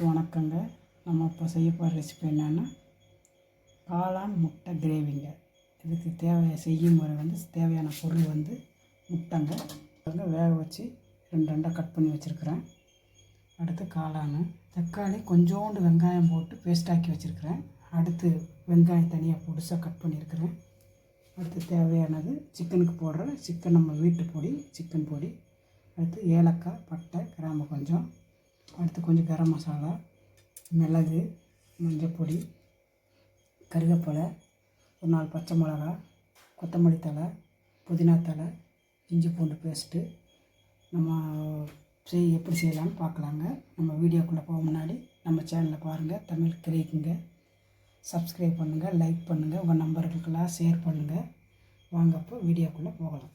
அனைவருக்கும் வணக்கங்க. நம்ம இப்போ செய்ய போகிற ரெசிபி என்னென்னா காளான் முட்டை கிரேவிங்க இதுக்கு தேவை செய்யும் முறை வந்து தேவையான பொருள் வந்து முட்டைங்க. வந்து வேக வச்சு ரெண்டு ரெண்டாக கட் பண்ணி வச்சுருக்கிறேன். அடுத்து காளான். தக்காளி கொஞ்சோண்டு வெங்காயம் போட்டு பேஸ்டாக்கி வச்சுருக்கிறேன். அடுத்து வெங்காயம் தனியாக பொடிசாக கட் பண்ணியிருக்கிறேன் அடுத்து தேவையானது சிக்கனுக்கு போடுற சிக்கன் நம்ம வீட்டு பொடி சிக்கன் பொடி. அடுத்து ஏலக்காய் பட்டை கிராம்பு கொஞ்சம். அடுத்து கொஞ்சம் கரம் மசாலா மிளகு மஞ்சள் பொடி கருவேப்பிலை ஒரு நாலு பச்சை மிளகா கொத்தமல்லி தழை புதினா தழை இஞ்சி பூண்டு பேஸ்ட்டு. நம்ம செய் எப்படி செய்யலாம்னு பார்க்கலாங்க. நம்ம வீடியோக்குள்ளே போக முன்னாடி நம்ம சேனலில் பாருங்கள் தமிழ் கிடைக்குங்க சப்ஸ்கிரைப் பண்ணுங்கள் லைக் பண்ணுங்கள் உங்கள் நம்பர்களுக்கெல்லாம் ஷேர் பண்ணுங்கள் வாங்கப்போ வீடியோக்குள்ளே போகலாம்.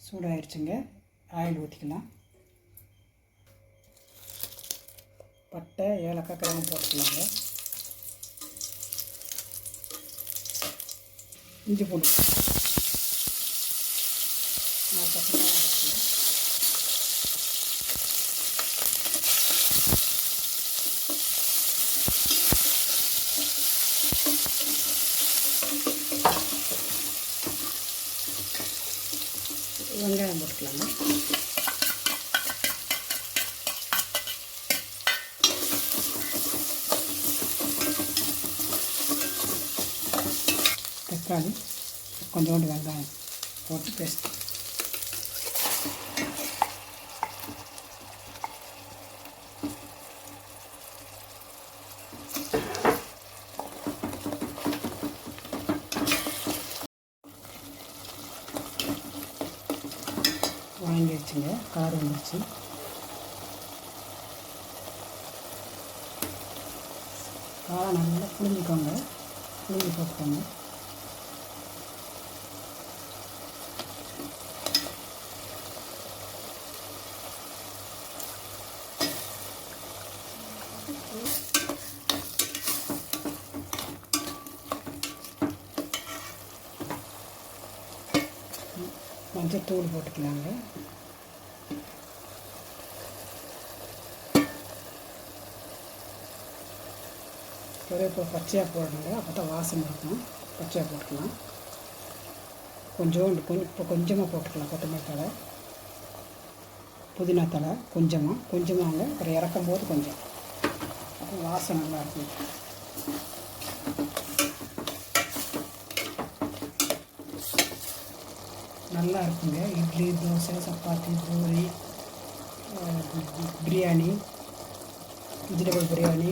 சூடாயிடுச்சுங்க ஆயில் ஊற்றிக்கலாம் பட்டை ஏலக்காய் கிராம்பு போட்டுக்கலாங்க. இஞ்சி பூண்டு. வெங்காயம் போட்டுக்கலாங்க. தக்காளி கொஞ்சோண்டு வெங்காயம் போட்டு பேஸ்ட் வாங்கி வச்சுங்க கார் வந்துருச்சு. காரம் நல்லா புளிஞ்சிக்கோங்க புளிஞ்சு போட்டுக்கோங்க. கொஞ்சம் தூள் போட்டுக்கலாங்க. கருவேப்பிலை பச்சையாக போடணுங்க. அப்போ தான் வாசனை இருக்கும். பச்சையாக போட்டுக்கலாம். கொஞ்சோண்டு கொஞ்சம் இப்போ கொஞ்சமாக போட்டுக்கலாம். கொத்தமல்லி தழை. புதினா தழை கொஞ்சமாக கொஞ்சமாக அப்புறம் இறக்கும் போது கொஞ்சம். அப்போ வாசனை நல்லா இருக்கும். நல்லா இருக்குங்க. Idli dosa chapati puri biryani vegetable biryani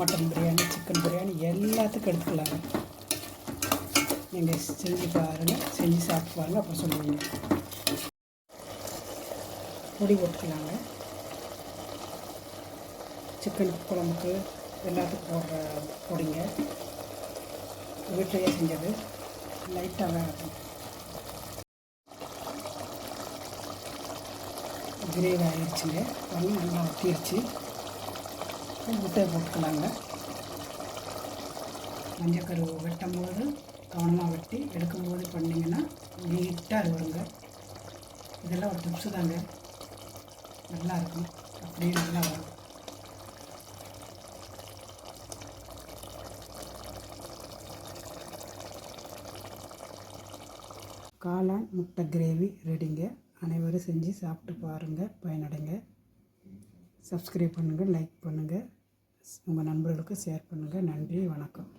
mutton biryani chicken biryani எல்லாத்துக்கும் எடுத்துக்கலாங்க நீங்கள் செஞ்சு பாருங்கள் செஞ்சு சாப்பிட்டு பாருங்கள் அப்புறம் சொல்லுவீங்க. பொடி போட்டுக்கலாங்க சிக்கன் குழம்புக்கு எல்லாத்துக்கும் போடுற பொடிங்க. வீட்டிலையே செஞ்சது. லைட்டாக வேகட்டும். கிரேவி ஆகிடுச்சுங்க பண்ணி நல்லா வட்டிடுச்சு முட்டையை போட்டுக்கலாங்க. மஞ்சக்கரு வெட்டும் போது கவனமாக வெட்டி எடுக்கும்போது பண்ணிங்கன்னா நீட்டாக வருங்க. இதெல்லாம் ஒரு டிப்ஸு தாங்க. நல்லா இருக்கும். அப்படியே நல்லா வரும். காளான் முட்டை கிரேவி ரெடிங்க அனைவரும் செஞ்சு சாப்பிட்டு பாருங்கள் பயனடைங்க. சப்ஸ்கிரைப் பண்ணுங்கள் லைக் பண்ணுங்கள் உங்கள் நண்பர்களுக்கு ஷேர் பண்ணுங்கள் நன்றி வணக்கம்.